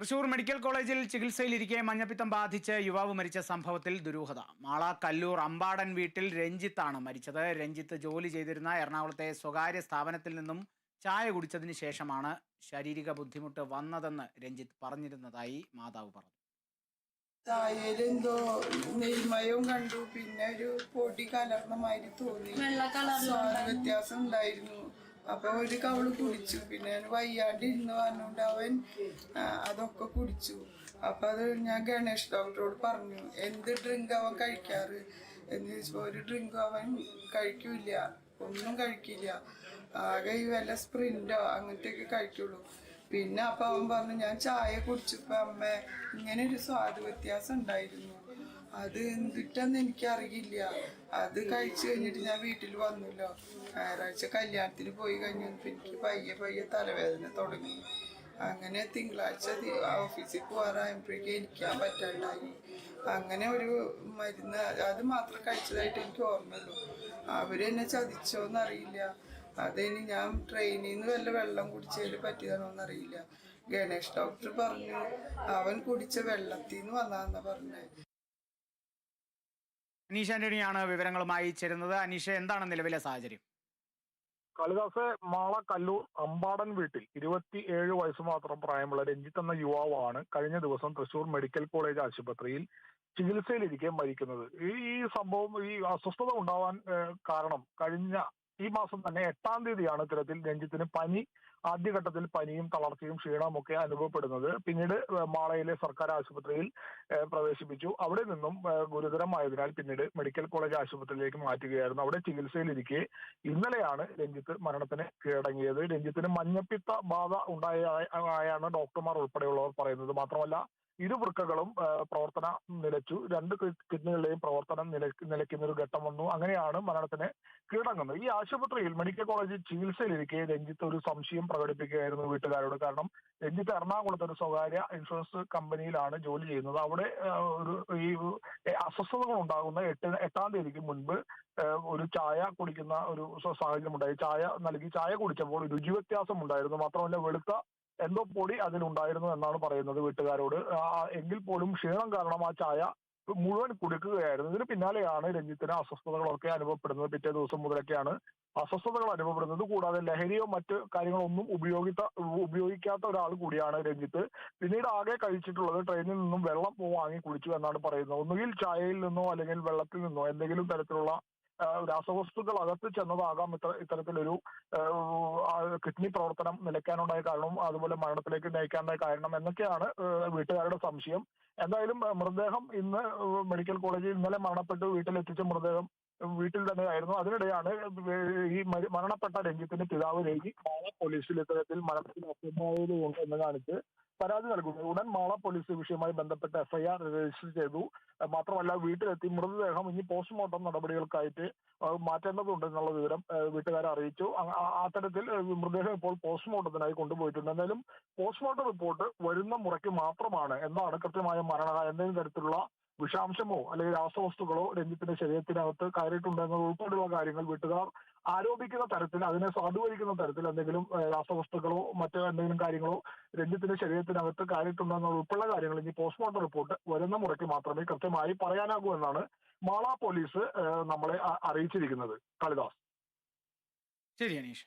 Thrissur medical കോളേജിൽ ചികിത്സയിലിരിക്കെ മഞ്ഞപ്പിത്തം ബാധിച്ച് യുവാവ് മരിച്ച സംഭവത്തിൽ ദുരൂഹത. മാള കല്ലൂർ അമ്പാടൻ വീട്ടിൽ രഞ്ജിത്താണ് മരിച്ചത്. രഞ്ജിത്ത് ജോലി ചെയ്തിരുന്ന എറണാകുളത്തെ സ്വകാര്യ സ്ഥാപനത്തിൽ നിന്നും ചായ കുടിച്ചതിന് ശേഷമാണ് ശാരീരിക ബുദ്ധിമുട്ട് വന്നതെന്ന് രഞ്ജിത്ത് പറഞ്ഞിരുന്നതായി മാതാവ് പറഞ്ഞു. ചായയിലെന്തോ നെയ്മയവും കണ്ടു. പിന്നെ ഒരു പൊടി കലർന്ന മാതിരി തോന്നി. വ്യത്യാസം ഉണ്ടായിരുന്നു. അപ്പൊ ഒരു കവൾ കുടിച്ചു. പിന്നെ വയ്യാണ്ട് ഇരുന്ന് പറഞ്ഞുകൊണ്ട് അവൻ അതൊക്കെ കുടിച്ചു. അപ്പൊ അത് ഞാൻ ഗണേഷ് ഡോക്ടറോട് പറഞ്ഞു എന്ത് ഡ്രിങ്ക് അവൻ കഴിക്കാറ്? എന്ന് ചോദിച്ചപ്പോ ഒരു ഡ്രിങ്ക് അവൻ കഴിക്കൂല ഒന്നും കഴിക്കില്ല. ആകെ ഈ വല്ല സ്പ്രിന്റോ അങ്ങനത്തെയൊക്കെ കഴിക്കുള്ളൂ. പിന്നെ അപ്പൊ അവൻ പറഞ്ഞു ഞാൻ ചായ കുടിച്ചപ്പോ അമ്മ ഇങ്ങനെ ഒരു സ്വാദ് വ്യത്യാസം ഉണ്ടായിരുന്നു. അത് എന്തിട്ടെന്ന് എനിക്കറിയില്ല. അത് കഴിച്ചു കഴിഞ്ഞിട്ട് ഞാൻ വീട്ടിൽ വന്നല്ലോ. ഞായറാഴ്ച കല്യാണത്തിന് പോയി കഴിഞ്ഞു. എനിക്ക് പയ്യെ പയ്യെ തലവേദന തുടങ്ങി. അങ്ങനെ തിങ്കളാഴ്ച ഓഫീസിൽ പോകാറായപ്പോഴേക്കും ഇരിക്കാൻ പറ്റാണ്ടായി. അങ്ങനെ ഒരു മരുന്ന് അത് മാത്രം കഴിച്ചതായിട്ട് എനിക്ക് ഓർമ്മയുള്ളൂ. അവരെന്നെ ചതിച്ചോന്നറിയില്ല. അതിനി ഞാൻ ട്രെയിനിൽ നിന്ന് വല്ല വെള്ളം കുടിച്ചതിൽ പറ്റിയതാണോന്നറിയില്ല. ഗണേഷ് ഡോക്ടർ പറഞ്ഞു അവൻ കുടിച്ച വെള്ളത്തിൽ നിന്ന് വന്നാന്നാ പറഞ്ഞേ. അനീഷ് ആന്റണിയാണ് വിവരങ്ങളുമായി ചേരുന്നത്. അനീഷ് എന്താണ് നിലവിലെ സാഹചര്യം? കാളിദാസ് മാള കല്ലൂർ അമ്പാടൻ വീട്ടിൽ ഇരുപത്തി ഏഴ് വയസ്സ് മാത്രം പ്രായമുള്ള രഞ്ജിത്ത് എന്ന യുവാവാണ് കഴിഞ്ഞ ദിവസം തൃശൂർ മെഡിക്കൽ കോളേജ് ആശുപത്രിയിൽ ചികിത്സയിലിരിക്കെ മരിക്കുന്നത്. ഈ ഈ സംഭവം ഈ അസ്വസ്ഥത ഉണ്ടാവാൻ കാരണം കഴിഞ്ഞ ഈ മാസം തന്നെ എട്ടാം തീയതിയാണ് ഇത്തരത്തിൽ രഞ്ജിത്തിന് പനി ആദ്യഘട്ടത്തിൽ പനിയും തളർച്ചയും ക്ഷീണവും ഒക്കെ അനുഭവപ്പെടുന്നത് പിന്നീട് മാളയിലെ സർക്കാർ ആശുപത്രിയിൽ പ്രവേശിപ്പിച്ചു. അവിടെ നിന്നും ഗുരുതരമായതിനാൽ പിന്നീട് മെഡിക്കൽ കോളേജ് ആശുപത്രിയിലേക്ക് മാറ്റുകയായിരുന്നു. അവിടെ ചികിത്സയിലിരിക്കെ ഇന്നലെയാണ് രഞ്ജിത്ത് മരണത്തിന് കീഴടങ്ങിയത്. രഞ്ജിത്തിന് മഞ്ഞപ്പിത്ത ബാധ ഉണ്ടായ ആയാണ് ഡോക്ടർമാർ ഉൾപ്പെടെയുള്ളവർ പറയുന്നത്. മാത്രമല്ല ഇരു വൃക്കകളും പ്രവർത്തന നിലച്ചു. രണ്ട് കിഡ്നികളുടെയും പ്രവർത്തനം നില- നിലയ്ക്കുന്ന ഒരു ഘട്ടം വന്നു. അങ്ങനെയാണ് മരണത്തിന് കീഴടങ്ങുന്നത്. ഈ ആശുപത്രിയിൽ മെഡിക്കൽ കോളേജിൽ ചികിത്സയിലിരിക്കെ രഞ്ജിത്ത് ഒരു സംശയം പ്രകടിപ്പിക്കുകയായിരുന്നു വീട്ടുകാരോട്. കാരണം രഞ്ജിത്ത് എറണാകുളത്ത് ഒരു സ്വകാര്യ ഇൻഷുറൻസ് കമ്പനിയിലാണ് ജോലി ചെയ്യുന്നത്. അവിടെ ഒരു ഈ അസ്വസ്ഥതകൾ ഉണ്ടാകുന്ന എട്ട് എട്ടാം തീയതിക്ക് മുൻപ് ഒരു ചായ കുടിക്കുന്ന ഒരു സാഹചര്യം ഉണ്ടായി. ചായ നൽകി. ചായ കുടിച്ചപ്പോൾ രുചി വ്യത്യാസം ഉണ്ടായിരുന്നു. മാത്രമല്ല വെളുത്ത എന്തോ പൊടി അതിലുണ്ടായിരുന്നു എന്നാണ് പറയുന്നത് വീട്ടുകാരോട്. എങ്കിൽ പോലും ക്ഷീണം കാരണം ആ ചായ മുഴുവൻ കുടുക്കുകയായിരുന്നു. ഇതിന് പിന്നാലെയാണ് രഞ്ജിത്തിന് അസ്വസ്ഥതകളൊക്കെ അനുഭവപ്പെടുന്നത് പിറ്റേ ദിവസം മുതലൊക്കെയാണ്. അസ്വസ്ഥതകൾ അനുഭവപ്പെടുന്നത് കൂടാതെ ലഹരിയോ മറ്റ് കാര്യങ്ങളൊന്നും ഉപയോഗിത്ത ഉപയോഗിക്കാത്ത ഒരാൾ കൂടിയാണ് രഞ്ജിത്ത്. പിന്നീട് ആകെ കഴിച്ചിട്ടുള്ളത് ട്രെയിനിൽ നിന്നും വെള്ളം വാങ്ങി കുടിച്ചു എന്നാണ് പറയുന്നത്. ഒന്നുകിൽ ചായയിൽ നിന്നോ അല്ലെങ്കിൽ വെള്ളത്തിൽ നിന്നോ എന്തെങ്കിലും തരത്തിലുള്ള രാസവസ്തുക്കൾ അകത്ത് ചെന്നതാകാം ഇത്ര ഇത്തരത്തിലൊരു കിഡ്നി പ്രവർത്തനം നിലയ്ക്കാനുണ്ടായ കാരണവും അതുപോലെ മരണത്തിലേക്ക് നയിക്കാനുണ്ടായ കാരണം എന്നൊക്കെയാണ് വീട്ടുകാരുടെ സംശയം. എന്തായാലും മൃതദേഹം ഇന്ന് മെഡിക്കൽ കോളേജിൽ ഇന്നലെ മരണപ്പെട്ട് വീട്ടിലെത്തിച്ച മൃതദേഹം വീട്ടിൽ തന്നെ ആയിരുന്നു അതിനിടെയാണ് ഈ മരണപ്പെട്ട രഞ്ജിത്തിന്റെ പിതാവ് രഞ്ജി മാള പോലീസിൽ ഇത്തരത്തിൽ മരണത്തിന് അസംഭാവ്യതയുണ്ട് എന്ന് കാണിച്ച് പരാതി നൽകുന്നു. ഉടൻ മാള പോലീസ് വിഷയവുമായി ബന്ധപ്പെട്ട് എഫ്ഐആർ രജിസ്റ്റർ ചെയ്തു. മാത്രമല്ല വീട്ടിലെത്തി മൃതദേഹം ഇനി പോസ്റ്റ്മോർട്ടം നടപടികൾക്കായിട്ട് മാറ്റേണ്ടതുണ്ട് എന്നുള്ള വിവരം വീട്ടുകാരെ അറിയിച്ചു. അത്തരത്തിൽ മൃതദേഹം ഇപ്പോൾ പോസ്റ്റ്മോർട്ടത്തിനായി കൊണ്ടുപോയിട്ടുണ്ട്. എന്നാലും പോസ്റ്റ്മോർട്ടം റിപ്പോർട്ട് വരുന്ന മുറയ്ക്ക് മാത്രമാണ് എന്താണ് കൃത്യമായ മരണ എന്തെങ്കിലും തരത്തിലുള്ള വിഷാംശമോ അല്ലെങ്കിൽ രാസവസ്തുക്കളോ രഞ്ജിത്തിന്റെ ശരീരത്തിനകത്ത് കയറിയിട്ടുണ്ടെന്ന് ഉൾപ്പെടെയുള്ള കാര്യങ്ങൾ വീട്ടുകാർ ആരോപിക്കുന്ന തരത്തിൽ അതിനെ സാധൂകരിക്കുന്ന തരത്തിൽ എന്തെങ്കിലും രാസവസ്തുക്കളോ മറ്റോ എന്തെങ്കിലും കാര്യങ്ങളോ രഞ്ജിത്തിന്റെ ശരീരത്തിനകത്ത് കയറിയിട്ടുണ്ടെന്ന് ഉൾപ്പെടെയുള്ള ഉൾപ്പെടെ കാര്യങ്ങൾ ഇനി പോസ്റ്റ്മോർട്ടം റിപ്പോർട്ട് വരുന്ന മുറയ്ക്ക് മാത്രമേ കൃത്യമായി പറയാനാകൂ എന്നാണ് മാള പോലീസ് നമ്മളെ അറിയിച്ചിരിക്കുന്നത്. കാളിദാസ്. ശരി അനീഷ്.